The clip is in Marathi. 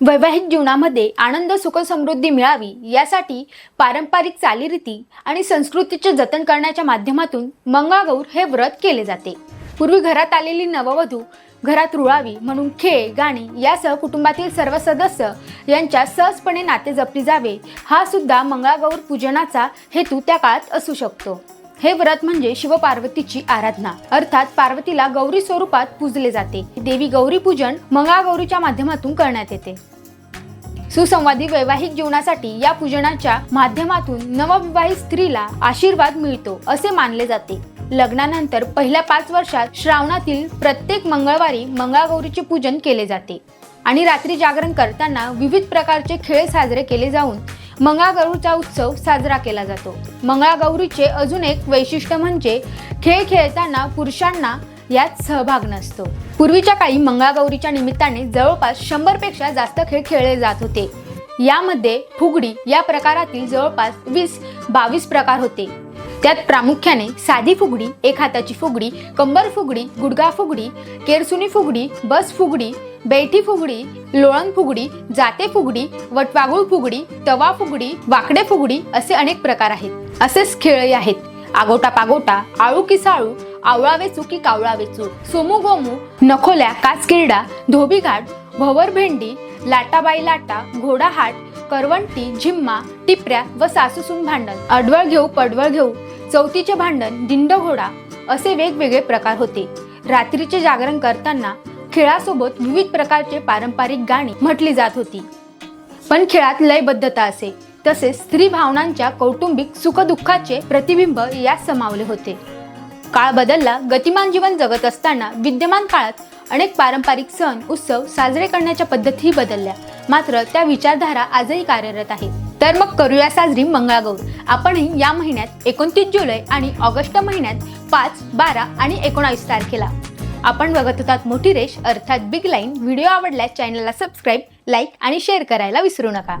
वैवाहिक जीवनामध्ये आनंद सुख समृद्धी मिळावी यासाठी पारंपरिक चालीरीती आणि संस्कृतीचे जतन करण्याच्या माध्यमातून मंगळागौर हे व्रत केले जाते. पूर्वी घरात आलेली नववधू घरात रुळावी म्हणून खेळ गाणी यासह कुटुंबातील सर्व सदस्य यांच्या सहजपणे नाते जपली जावे हा सुद्धा मंगळागौर पूजनाचा हेतू त्या काळात असू शकतो. हे व्रत म्हणजे शिवपार्वतीची आराधना अर्थात पार्वतीला गौरी स्वरूपात पूजले जाते. देवी गौरी पूजन मंगळागौरीच्या माध्यमातून करण्यात येते. सुसंवादी वैवाहिक जीवनासाठी या पूजनाच्या माध्यमातून नवविवाहित स्त्रीला आशीर्वाद मिळतो असे मानले जाते. लग्नानंतर पहिल्या पाच वर्षात श्रावणातील प्रत्येक मंगळवारी मंगळागौरीचे पूजन केले जाते आणि रात्री जागरण करताना विविध प्रकारचे खेळ साजरे केले जाऊन मंगळागौरीचा उत्सव साजरा केला जातो. मंगळागौरीचे अजून एक वैशिष्ट्य म्हणजे खेळ खेळताना पुरुषांना यात सहभाग नसतो. पूर्वीच्या काळी मंगळागौरीच्या निमित्ताने जवळपास शंभरपेक्षा जास्त खेळ खेळले जात होते. यामध्ये फुगडी या प्रकारातील जवळपास वीस बावीस प्रकार होते. त्यात प्रामुख्याने साधी फुगडी एक हाताची फुगडी कंबर फुगडी गुडगा फुगडी केरसुनी फुगडी बस फुगडी बैठी फुगडी लोळण फुगडी जाते फुगडी वटवागुळ फुगडी तवा फुगडी वाकडे फुगडी असे अनेक प्रकार आहेत. असेच खेळही आहेत. आगोटा पागोटा आळू किसाळू आवळावे आवळा की कावळा सोमू गोमू नखोल्या कासकिरडा धोबी घाट लाटाबाई लाटा घोडाहाट करवंटी झिम्मा टिपऱ्या व सासूसून भांडण. अडवळ घेऊ पडवळ घेऊ चौथीचे भांडण दिंड घोडा असे वेगवेगळे प्रकार होते. रात्रीचे जागरण करताना खेळासोबत विविध प्रकारचे पारंपरिक गाणी म्हटली जात होती. पण खेळात लयबद्धता असे. तसेच स्त्री भावनांच्या कौटुंबिक सुखदुःखाचे प्रतिबिंब यात समावले होते. काळ बदलला गतिमान जीवन जगत असताना विद्यमान काळात अनेक पारंपरिक सण उत्सव साजरे करण्याच्या पद्धतीही बदलल्या. मात्र त्या विचारधारा आजही कार्यरत आहेत तर मग करूया साजरी मंगळागौर. आपणही या महिन्यात एकोणतीस जुलै आणि ऑगस्ट महिन्यात पाच बारा आणि एकोणावीस तारखेला. आपण बघत होतात मोठी रेश अर्थात बिग लाईन व्हिडिओ आवडल्यास चॅनलला सबस्क्राईब लाईक आणि शेअर करायला विसरू नका.